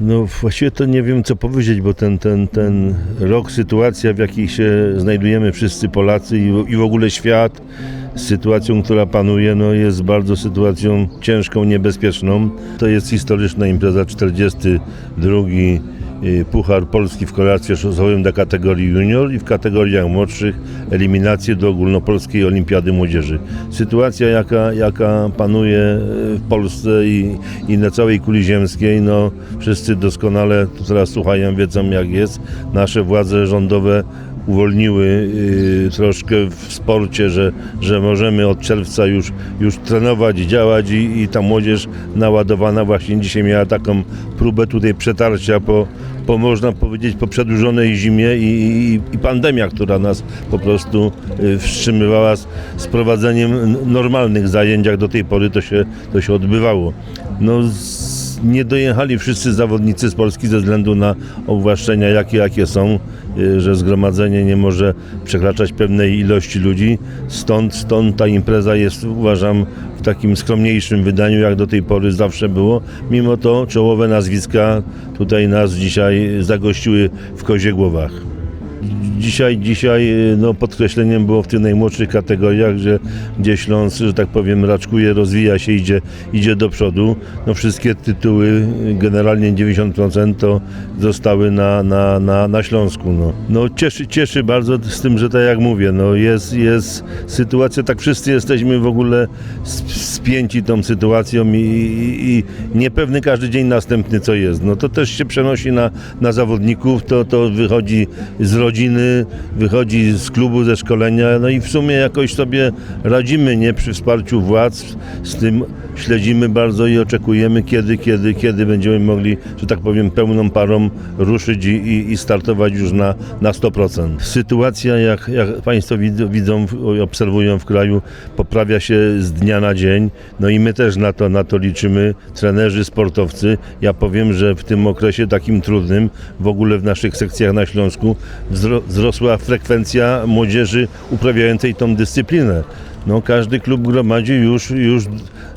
No właściwie to nie wiem co powiedzieć, bo ten, ten, ten rok, sytuacja w jakiej się znajdujemy wszyscy Polacy i, i w ogóle świat, z sytuacją, która panuje, no jest bardzo sytuacją ciężką, niebezpieczną. To jest historyczna impreza 42. Puchar Polski w kolarstwie szosowym do kategorii junior i w kategoriach młodszych eliminacje do ogólnopolskiej olimpiady młodzieży. Sytuacja jaka, jaka panuje y, w Polsce i, i na całej kuli ziemskiej, no wszyscy doskonale teraz słuchają, wiedzą jak jest. Nasze władze rządowe uwolniły y, troszkę w sporcie, że, że możemy od czerwca już, już trenować, działać i, i ta młodzież naładowana właśnie dzisiaj miała taką próbę tutaj przetarcia po, po można powiedzieć po przedłużonej zimie i, i, i pandemia, która nas po prostu y, wstrzymywała z, z prowadzeniem normalnych zajęć, jak do tej pory to się, to się odbywało. No, z, nie dojechali wszyscy zawodnicy z Polski ze względu na obwłaszczenia, jakie, jakie są, y, że zgromadzenie nie może przekraczać pewnej ilości ludzi. Stąd, stąd ta impreza jest, uważam, w takim skromniejszym wydaniu, jak do tej pory zawsze było. Mimo to czołowe nazwiska tutaj nas dzisiaj zagościły w Koziegłowach. Dzisiaj, dzisiaj no, podkreśleniem było w tych najmłodszych kategoriach, że gdzie Śląsk, że tak powiem, raczkuje, rozwija się, idzie, idzie do przodu. No, wszystkie tytuły, generalnie 90% to zostały na, na, na, na Śląsku. No. No, cieszy, cieszy bardzo z tym, że tak jak mówię, no, jest, jest sytuacja, tak wszyscy jesteśmy w ogóle sp- spięci tą sytuacją i, i, i niepewny każdy dzień następny co jest. No, to też się przenosi na, na zawodników, to, to wychodzi z rodziny, wychodzi z klubu, ze szkolenia, no i w sumie jakoś sobie radzimy, nie, przy wsparciu władz z tym śledzimy bardzo i oczekujemy, kiedy, kiedy, kiedy będziemy mogli, że tak powiem, pełną parą ruszyć i, i, i startować już na, na 100%. Sytuacja, jak, jak Państwo widzą, obserwują w kraju, poprawia się z dnia na dzień, no i my też na to, na to liczymy, trenerzy, sportowcy. Ja powiem, że w tym okresie takim trudnym, w ogóle w naszych sekcjach na Śląsku, wzrosła frekwencja młodzieży uprawiającej tą dyscyplinę. No, każdy klub gromadzi już, już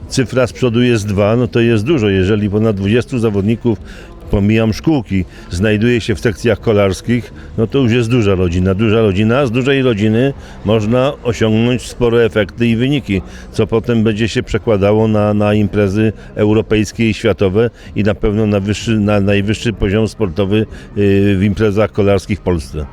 cyfra z przodu jest dwa, no to jest dużo. Jeżeli ponad 20 zawodników, pomijam szkółki, znajduje się w sekcjach kolarskich, no to już jest duża rodzina. Duża rodzina, z dużej rodziny można osiągnąć spore efekty i wyniki, co potem będzie się przekładało na, na imprezy europejskie i światowe i na pewno na, wyższy, na najwyższy poziom sportowy yy, w imprezach kolarskich w Polsce.